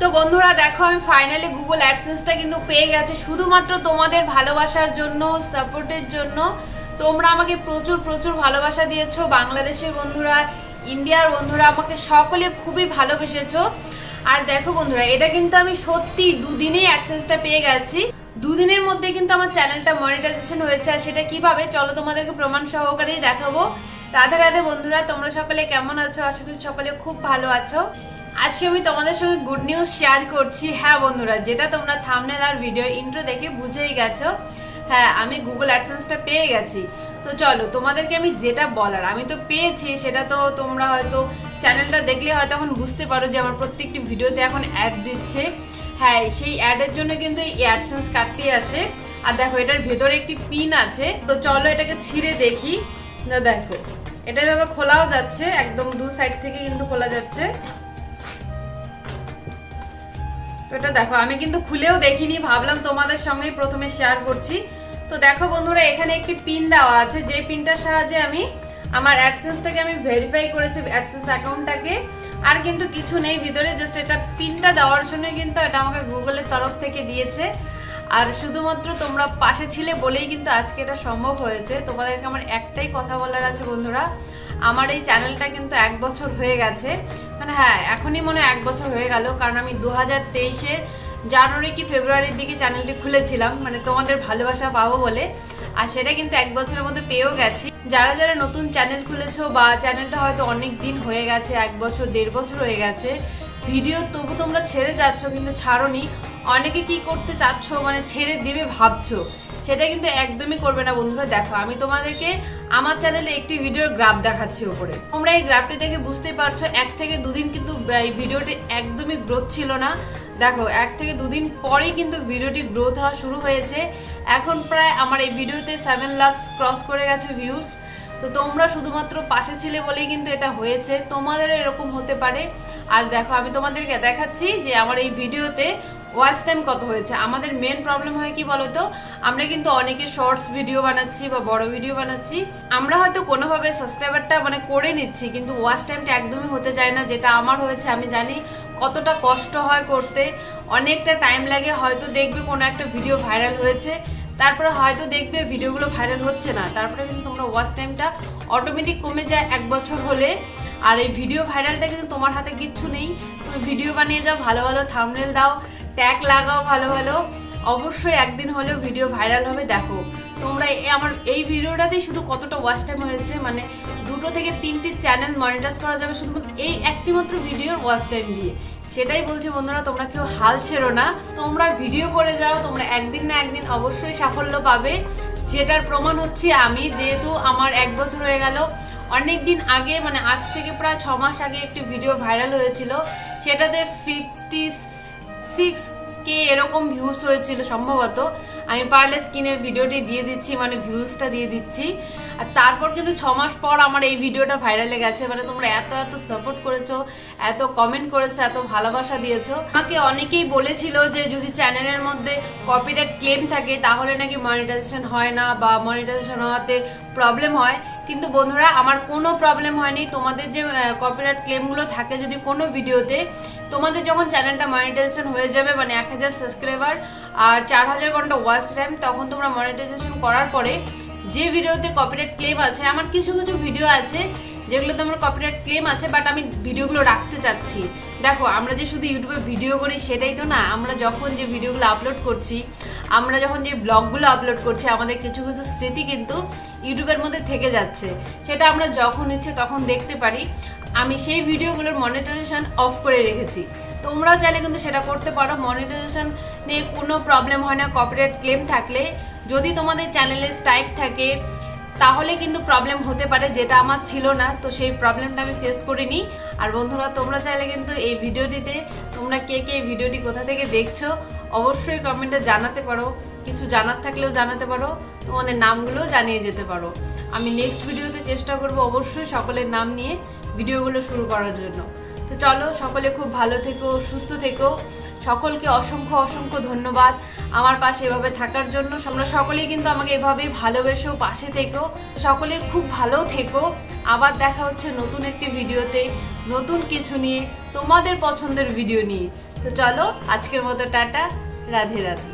তো বন্ধুরা, দেখো, আমি ফাইনালি গুগল অ্যাডসেন্সটা কিন্তু পেয়ে গেছে। শুধুমাত্র তোমাদের ভালোবাসার জন্য সাপোর্টের জন্য। তোমরা আমাকে প্রচুর প্রচুর ভালোবাসা দিয়েছ। বাংলাদেশের বন্ধুরা, ইন্ডিয়ার বন্ধুরা, আমাকে সকলে খুবই ভালোবেসেছো। আর দেখো বন্ধুরা, এটা কিন্তু আমি সত্যি দুদিনেই অ্যাডসেন্সটা পেয়ে গেছি। দুদিনের মধ্যে কিন্তু আমার চ্যানেলটা মনিটাইজেশন হয়েছে। আর সেটা কীভাবে, চলো তোমাদেরকে প্রমাণ সহকারেই দেখাবো। রাধে রাধে বন্ধুরা, তোমরা সকলে কেমন আছো? আশা করি সকলে খুব ভালো আছো। আজকে আমি তোমাদের সঙ্গে গুড নিউজ শেয়ার করছি। হ্যাঁ বন্ধুরা, যেটা তোমরা থামনেল আর ভিডিওর ইন্ট্রো দেখে বুঝেই গেছো। হ্যাঁ আমি গুগল অ্যাডসেন্সটা পেয়ে গেছি। তো চলো, তোমাদেরকে আমি যেটা বলার, আমি তো পেয়েছি, সেটা তো তোমরা হয়তো চ্যানেলটা দেখলে হয়তো এখন বুঝতে পারো যে আমার প্রত্যেকটি ভিডিওতে এখন অ্যাড দিচ্ছে। হ্যাঁ সেই অ্যাডের জন্য কিন্তু এই অ্যাডসেন্স কাটতে আসে। আর দেখো, এটার ভেতরে একটি পিন আছে। তো চলো এটাকে ছিঁড়ে দেখি। না, দেখো, এটা এভাবে খোলাও যাচ্ছে, একদম দু সাইড থেকে কিন্তু খোলা যাচ্ছে। তো এটা দেখো, আমি কিন্তু খুলেও দেখিনি, ভাবলাম তোমাদের সঙ্গেই প্রথমে শেয়ার করছি। তো দেখো বন্ধুরা, এখানে একটি পিন দেওয়া আছে, যে পিনটার সাহায্যে আমি আমার অ্যাডসেন্সটাকে আমি ভেরিফাই করেছি অ্যাডসেন্স অ্যাকাউন্টটাকে আর কিন্তু কিছু নেই ভিতরে জাস্ট এটা পিনটা দেওয়ার জন্য কিন্তু এটা আমাকে গুগলের তরফ থেকে দিয়েছে। আর শুধুমাত্র তোমরা পাশে ছিলে বলেই কিন্তু আজকে এটা সম্ভব হয়েছে। তোমাদেরকে আমার একটাই কথা বলার আছে বন্ধুরা আমার এই চ্যানেলটা কিন্তু এক বছর হয়ে গেছে। মানে হ্যাঁ এখনই মনে এক বছর হয়ে গেল, কারণ আমি দু হাজার তেইশে জানুয়ারি কি ফেব্রুয়ারির দিকে চ্যানেলটি খুলেছিলাম মানে তোমাদের ভালোবাসা পাবো বলে। আর সেটা কিন্তু এক বছরের মধ্যে পেয়েও গেছি। যারা যারা নতুন চ্যানেল খুলেছো বা চ্যানেলটা হয়তো অনেক দিন হয়ে গেছে, এক বছর, দেড় বছর হয়ে গেছে ভিডিও তবু তোমরা ছেড়ে যাচ্ছ, কিন্তু ছাড়োনি। অনেকে কি করতে চাচ্ছ মানে ছেড়ে দিবে ভাবছ। সেটা কিন্তু একদমই করবে না বন্ধুরা, দেখো আমি তোমাদেরকে আমার চ্যানেলে একটি ভিডিওর গ্রাফ দেখাচ্ছি ওপরে তোমরা এই গ্রাফটি দেখে বুঝতেই পারছ, এক থেকে দুদিন কিন্তু এই ভিডিওটি একদমই গ্রোথ ছিল না। দেখো, এক থেকে দুদিন পরেই কিন্তু ভিডিওটি গ্রোথ হওয়া শুরু হয়েছে। এখন প্রায় আমার এই ভিডিওতে সেভেন লাক্স ক্রস করে গেছে ভিউজ তো তোমরা শুধুমাত্র পাশে ছিলে বলেই কিন্তু এটা হয়েছে। তোমাদের এরকম হতে পারে। আর দেখো, আমি তোমাদেরকে দেখাচ্ছি যে আমার এই ভিডিওতে ওয়াচ টাইম কত হয়েছে? আমাদের মেন প্রবলেম হয় কি বলতো? আমরা কিন্তু অনেকে শর্টস ভিডিও বানাচ্ছি বা বড় ভিডিও বানাচ্ছি। আমরা হয়তো কোনোভাবে সাবস্ক্রাইবারটা মানে করে নিচ্ছি, কিন্তু ওয়াচ টাইমটা একদমই হতে চায় না, যেটা আমার হয়েছে, আমি জানি কতটা কষ্ট হয় করতে। অনেকটা টাইম লাগে, হয়তো দেখবে কোনো একটা ভিডিও ভাইরাল হয়েছে। তারপরে হয়তো দেখবে ভিডিওগুলো ভাইরাল হচ্ছে না। তারপরে কিন্তু তোমরা ওয়াচ টাইমটা অটোমেটিক কমে যায় এক বছর হলে। আর এই ভিডিও ভাইরালটা কিন্তু তোমার হাতে কিচ্ছু নেই। তুমি ভিডিও বানিয়ে যাও, ভালো ভালো থামনেল দাও। ট্যাগ লাগাও ভালো ভালো। অবশ্যই একদিন হলেও ভিডিও ভাইরাল হবে, দেখো। তোমরা আমার এই ভিডিওটাতেই শুধু কতটা ওয়াচ টাইম হয়েছে মানে দুটো থেকে তিনটি চ্যানেল মনিটাইজ করা যাবে শুধুমাত্র এই একটি মাত্র ভিডিওর ওয়াচ টাইম দিয়ে। সেটাই বলছি বন্ধুরা, তোমরা কেউ হাল ছেড়ো না। তোমরা ভিডিও করে যাও, তোমরা একদিন না একদিন অবশ্যই সাফল্য পাবে। যেটার প্রমাণ হচ্ছে আমি, যেহেতু আমার এক বছর হয়ে গেল অনেক দিন আগে মানে আজ থেকে প্রায় ছ মাস আগে একটি ভিডিও ভাইরাল হয়েছিল। সেটাতে ফিফটি সিক্স কে এরকম ভিউজ হয়েছিল সম্ভবত, আমি পারলে স্ক্রিনে ভিডিওটি দিয়ে দিচ্ছি মানে ভিউজটা দিয়ে দিচ্ছি। আর তারপর কিন্তু ছ মাস পর আমার এই ভিডিওটা ভাইরালে গেছে মানে তোমরা এত এত সাপোর্ট করেছ, এত কমেন্ট করেছ, এত ভালোবাসা দিয়েছ। আমাকে অনেকেই বলেছিল যে যদি চ্যানেলের মধ্যে কপিরাইট ক্লেম থাকে, তাহলে নাকি মনিটাইজেশন হয় না বা মনিটাইজেশন হওয়াতে প্রবলেম হয়। কিন্তু বন্ধুরা, আমার কোনো প্রবলেম হয়নি। তোমাদের যে কপিরাইট ক্লেমগুলো থাকে যদি কোনো ভিডিওতে তোমাদের যখন চ্যানেলটা মনিটাইজেশন হয়ে যাবে মানে এক হাজার সাবস্ক্রাইবার আর চার হাজার ঘণ্টা ওয়াচ টাইম তখন তোমরা মনিটাইজেশন করার পরে যে ভিডিওতে কপিরাইট ক্লেম আছে, আমার কিছু কিছু ভিডিও আছে যেগুলোতে আমার কপিরাইট ক্লেম আছে বাট আমি ভিডিওগুলো রাখতে চাচ্ছি। দেখো, আমরা যে শুধু ইউটিউবে ভিডিও করি সেটাই তো না, আমরা যখন যে ভিডিওগুলো আপলোড করছি, আমরা যখন যে ব্লগগুলো আপলোড করছি, আমাদের কিছু কিছু স্মৃতি কিন্তু ইউটিউবের মধ্যে থেকে যাচ্ছে। সেটা আমরা যখন ইচ্ছে তখন দেখতে পারি। আমি সেই ভিডিওগুলোর মনিটাইজেশন অফ করে রেখেছি। তোমরাও চাইলে কিন্তু সেটা করতে পারো। মনিটাইজেশন নিয়ে কোনো প্রবলেম হয় না। কপিরাইট ক্লেম থাকলে যদি তোমাদের চ্যানেলে স্ট্রাইক থাকে, তাহলে কিন্তু প্রবলেম হতে পারে, যেটা আমার ছিল না। তো সেই প্রবলেমটা আমি ফেস করিনি। আর বন্ধুরা, তোমরা চাইলে কিন্তু এই ভিডিওটিতে তোমরা কে কে এই ভিডিওটি কোথা থেকে দেখছ, অবশ্যই কমেন্টে জানাতে পারো। কিছু জানার থাকলেও জানাতে পারো। তোমাদের নামগুলো জানিয়ে যেতে পারো। আমি নেক্সট ভিডিওতে চেষ্টা করব অবশ্যই সকলের নাম নিয়ে। ভিডিওগুলো শুরু করার জন্য। তো চলো, সকলে খুব ভালো থেকো, সুস্থ থেকো। সকলকে অসংখ্য অসংখ্য ধন্যবাদ আমার পাশে এভাবে থাকার জন্য। তোমরা সকলেই কিন্তু আমাকে এভাবেই ভালোবেসো, পাশে থেকো। সকলে খুব ভালো থেকো। আবার দেখা হচ্ছে নতুন একটি ভিডিওতে, নতুন কিছু নিয়ে, তোমাদের পছন্দের ভিডিও নিয়ে। তো চলো, আজকের মতো টাটা, রাধে রাধে।